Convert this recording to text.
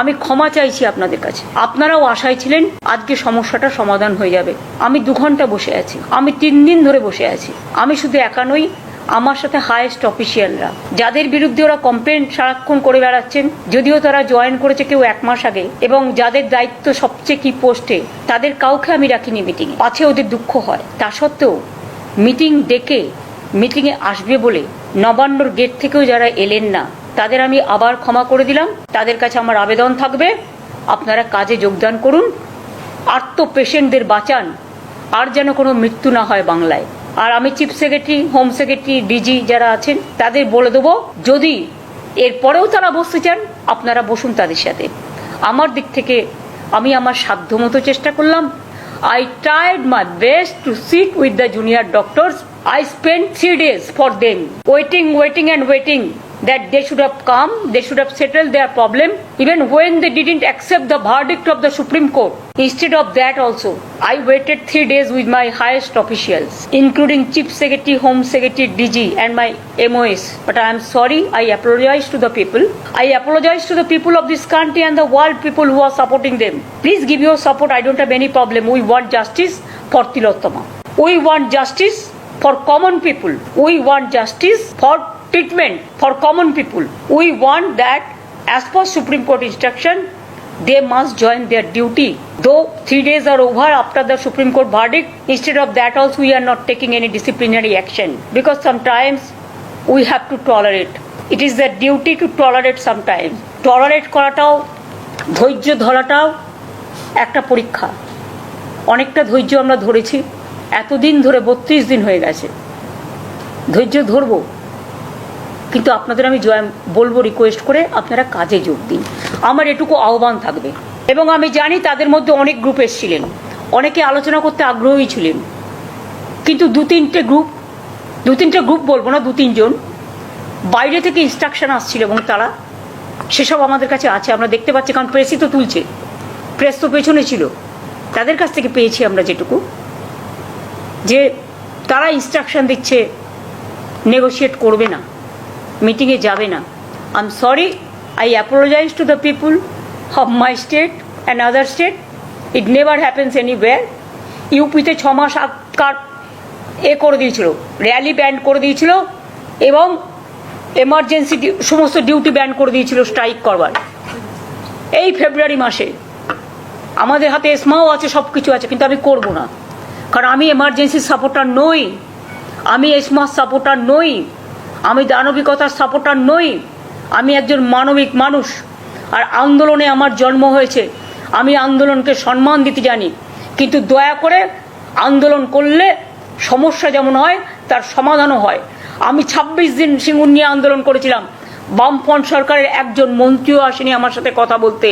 আমি ক্ষমা চাইছি আপনাদের কাছে। আপনারাও আশায় ছিলেন আজকে সমস্যাটা সমাধান হয়ে যাবে। আমি দু ঘণ্টা বসে আছি। আমি তিন দিন ধরে বসে আছি। আমি শুধু একা নই, আমার সাথে হায়েস্ট অফিসিয়ালরা যাদের বিরুদ্ধে ওরা কমপ্লেন সারাক্ষণ করে বেড়াচ্ছেন, যদিও তারা জয়েন করেছে কেউ এক মাস আগে, এবং যাদের দায়িত্ব সবচেয়ে কি পোস্টে তাদের কাউকে আমি রাখিনি মিটিং পাছে ওদের দুঃখ হয়। তা সত্ত্বেও মিটিং ডেকে মিটিংয়ে আসবে বলে নবান্নর গেট থেকেও যারা এলেন না তাদের আমি আবার ক্ষমা করে দিলাম। তাদের কাছে আমার আবেদন থাকবে। আপনারা কাজে যোগদান করুন। আর্ত পেশেন্টদের বাঁচান। আর যেন কোনো মৃত্যু না হয় বাংলায়। আর আমি chief secretary home secretary DG যারা আছেন তাদের বলে দেবো যদি এরপরেও তারা বসতে চান আপনারা বসুন তাদের সাথে। আমার দিক থেকে আমি আমার সাধ্যমতো চেষ্টা করলাম। I tried my best to sit with the junior doctors I spend three days for them, waiting waiting and waiting that they should have come, they should have settled their problem, even when they didn't accept the verdict of the Supreme Court. Instead of that, also, I waited three days with my highest officials, including Chief Secretary, Home Secretary, DG, and my MOS. But I am sorry, I apologize to the people. I apologize to the people of this country and the world people who are supporting them. Please give your support, I don't have any problem. We want justice for Tilottama. We want justice for common people. We want justice for treatment for common people we want that as per supreme court instruction they must join their duty though three days are over after the supreme court verdict instead of that also we are not taking any disciplinary action because sometimes we have to tolerate it is the duty to tolerate sometimes tolerate করাটাও, ধৈর্য ধরাটাও একটা পরীক্ষা। অনেকটা ধৈর্য আমরা ধরেছি। এতদিন ধরে বত্রিশ দিন হয়ে গেছে। ধৈর্য ধরবো। কিন্তু আপনাদের আমি জয় বলব রিকোয়েস্ট করে আপনারা কাজে যোগ দিন। আমার এটুকু আহ্বান থাকবে। এবং আমি জানি তাদের মধ্যে অনেক গ্রুপ এসেছিলেন। অনেকে আলোচনা করতে আগ্রহী ছিলেন। কিন্তু দু তিনটে গ্রুপ দু তিনটে গ্রুপ বলব না, দু তিনজন। বাইরে থেকে ইনস্ট্রাকশন আসছিল এবং তারা সেসব আমাদের কাছে আছে, আমরা দেখতে পাচ্ছি, কারণ প্রেসই তো তুলছে। প্রেস তো পেছনে ছিল। তাদের কাছ থেকে পেয়েছি আমরা যেটুকু। যে তারা ইনস্ট্রাকশন দিচ্ছে নেগোশিয়েট করবে না। মিটিংয়ে যাবে না। I am sorry I apologize to the people of my state and other state it never happens anywhere ইউপিতে ছ মাস কার এ করে দিয়েছিল র্যালি ব্যান্ড করে দিয়েছিল এবং এমার্জেন্সি সমস্ত ডিউটি ব্যান্ড করে দিয়েছিল স্ট্রাইক করবার। এই ফেব্রুয়ারি মাসে আমাদের হাতে এসমাও আছে সব কিছু আছে, কিন্তু আমি করব না। কারণ আমি এমার্জেন্সি সাপোর্টার নই। আমি এসমাস সাপোর্টার নই। আমি দানবিকতার সাপোর্টার নই। আমি একজন মানবিক মানুষ। আর আন্দোলনে আমার জন্ম হয়েছে। আমি আন্দোলনকে সম্মান দিতে জানি। কিন্তু দয়া করে আন্দোলন করলে সমস্যা যেমন হয়, তার সমাধানও হয়। আমি ছাব্বিশ দিন সিঙ্গুর নিয়ে আন্দোলন করেছিলাম। বামফ্রন্ট সরকারের একজন মন্ত্রীও আসেনি আমার সাথে কথা বলতে।